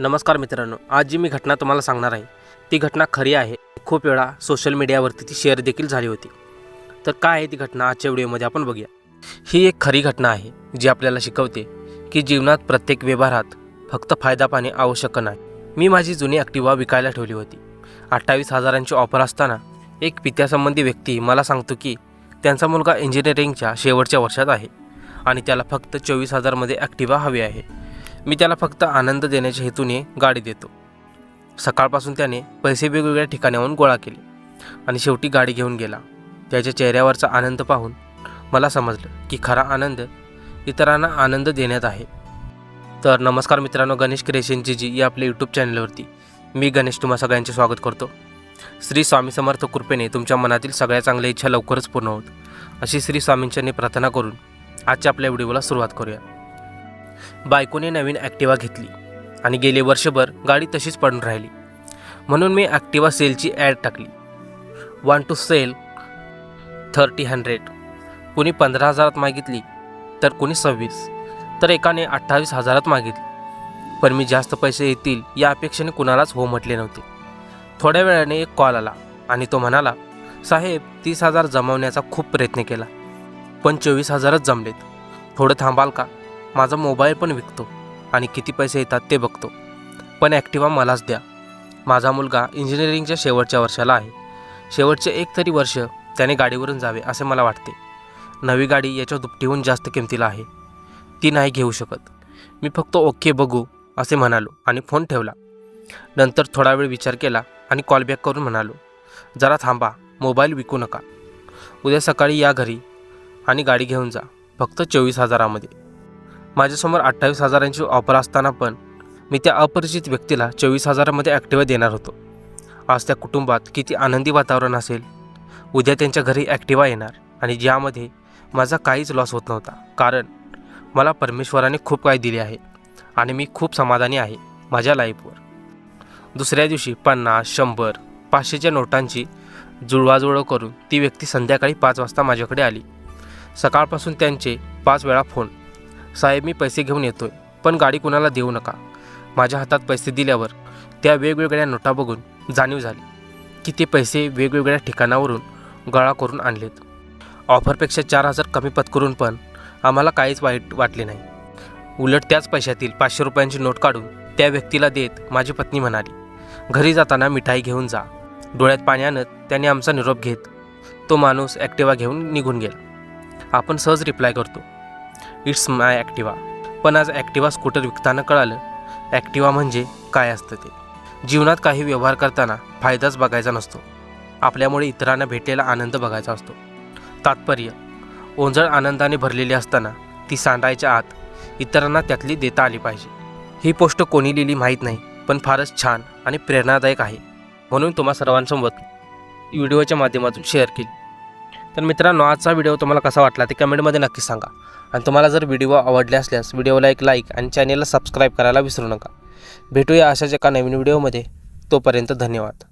नमस्कार मित्रांनो आज जी मी घटना तुम्हाला सांगणार आहे ती घटना खरी आहे. खूप वेळा सोशल मीडियावरती ती शेअर देखील झाली होती. तर काय आहे ती घटना? आजच्या व्हिडिओमध्ये आपण बघूया. ही एक खरी घटना आहे जी आपल्याला शिकवते की जीवनात प्रत्येक व्यवहारात फक्त फायदा पाहणे आवश्यक नाही. मी माझी जुनी ॲक्टिवा विकायला ठेवली होती. अठ्ठावीस हजारांची ऑफर असताना एक पित्यासंबंधी व्यक्ती मला सांगतो की त्यांचा मुलगा इंजिनिअरिंगच्या शेवटच्या वर्षात आहे आणि त्याला फक्त चोवीस हजारमध्ये ॲक्टिवा हवी आहे. मी त्याला फक्त आनंद देण्याच्या हेतूने गाडी देतो. सकाळपासून त्याने पैसे वेगवेगळ्या ठिकाणाहून गोळा केले आणि शेवटी गाडी घेऊन गेला. त्याच्या चेहऱ्यावरचा आनंद पाहून मला समजलं की खरा आनंद इतरांना आनंद देण्यात आहे. तर नमस्कार मित्रांनो गणेश क्रिएशनची जी या आपल्या यूट्यूब चॅनलवरती मी गणेश तुम्हा सगळ्यांचे स्वागत करतो. श्री स्वामी समर्थ कृपेने तुमच्या मनातील सगळ्या चांगल्या इच्छा लवकरच पूर्ण होत. अशी श्री स्वामींच्यांनी प्रार्थना करून आजच्या आपल्या व्हिडिओला सुरुवात करूया. बायकोने नवीन ॲक्टिवा घेतली आणि गेले वर्षभर गाडी तशीच पडून राहिली. म्हणून मी ॲक्टिवा सेलची ॲड टाकली. One two sale thirty hundred कुणी पंधरा हजारात मागितली तर कुणी सव्वीस. तर एकाने अठ्ठावीस हजारात मागितली. पण मी जास्त पैसे येतील या अपेक्षेने कुणालाच हो म्हटले नव्हते. थोड्या वेळाने एक कॉल आला आणि तो म्हणाला साहेब तीस हजार जमवण्याचा खूप प्रयत्न केला. पण चोवीस हजारच जमलेत. थोडं थांबाल का? माझा मोबाईल पण विकतो आणि किती पैसे येतात ते बघतो. पण ॲक्टिवा मलाच द्या. माझा मुलगा इंजिनिअरिंगच्या शेवटच्या वर्षाला आहे. शेवटचे एक तरी वर्ष त्याने गाडीवरून जावे असे मला वाटते. नवी गाडी याच्या दुपटीहून जास्त किमतीला आहे. ती नाही घेऊ शकत. मी फक्त ओके बघू असे म्हणालो आणि फोन ठेवला. नंतर थोडा वेळ विचार केला आणि कॉलबॅक करून म्हणालो जरा थांबा मोबाईल विकू नका. उद्या सकाळी या घरी आणि गाडी घेऊन जा. फक्त चोवीस हजारामध्ये. माझ्यासमोर अठ्ठावीस हजारांची ऑफर असताना पण मी त्या अपरिचित व्यक्तीला चोवीस हजारामध्ये ॲक्टिवा देणार होतो. आज त्या कुटुंबात किती आनंदी वातावरण असेल. उद्या त्यांच्या घरी ॲक्टिवा येणार आणि ज्यामध्ये माझा काहीच लॉस होत नव्हता. कारण मला परमेश्वराने खूप काही दिले आहे आणि मी खूप समाधानी आहे माझ्या लाईफवर दुसऱ्या दिवशी पन्नास शंभर पाचशेच्या नोटांची जुळवाजुळव करून ती व्यक्ती संध्याकाळी पाच वाजता माझ्याकडे आली. सकाळपासून त्यांचे पाच वेळा फोन साहेब मी पैसे घेऊन येतोय पण गाडी कुणाला देऊ नका. माझ्या हातात पैसे दिल्यावर त्या वेगवेगळ्या नोटा बघून जाणीव झाली की ते पैसे वेगवेगळ्या ठिकाणावरून गळा करून आणलेत. ऑफरपेक्षा चार हजार कमी पत्करून पण आम्हाला काहीच वाईट वाटले नाही. उलट त्याच पैशातील पाचशे रुपयांची नोट काढून त्या व्यक्तीला देत माझी पत्नी म्हणाली घरी जाताना मिठाई घेऊन जा. डोळ्यात पाणी आणत त्याने आमचा निरोप घेत तो माणूस ॲक्टिवा घेऊन निघून गेला. आपण सहज रिप्लाय करतो. It's my Activa. पण आज ॲक्टिवा स्कूटर विकताना कळालं ॲक्टिवा म्हणजे काय असतं ते? जीवनात काही व्यवहार करताना फायदाच बघायचा नसतो. आपल्यामुळे इतरांना भेटलेला आनंद बघायचा असतो. तात्पर्य ओंजळ आनंदाने भरलेली असताना ती सांडायच्या आत इतरांना त्यातली देता आली पाहिजे. ही पोस्ट कोणी लिहिली माहीत नाही पण फारच छान आणि प्रेरणादायक आहे. म्हणून तुम्हा सर्वांसोबत व्हिडिओच्या माध्यमातून शेअर केली. तर मित्रांनो आजचा व्हिडिओ तुम्हाला कसा वाटला ते कमेंटमध्ये नक्की सांगा. आणि तुम्हाला जर व्हिडिओ आवडले असल्यास व्हिडिओला एक लाईक आणि चॅनेलला सबस्क्राईब करायला विसरू नका. भेटूया अशाच एका नवीन व्हिडिओमध्ये. तोपर्यंत धन्यवाद.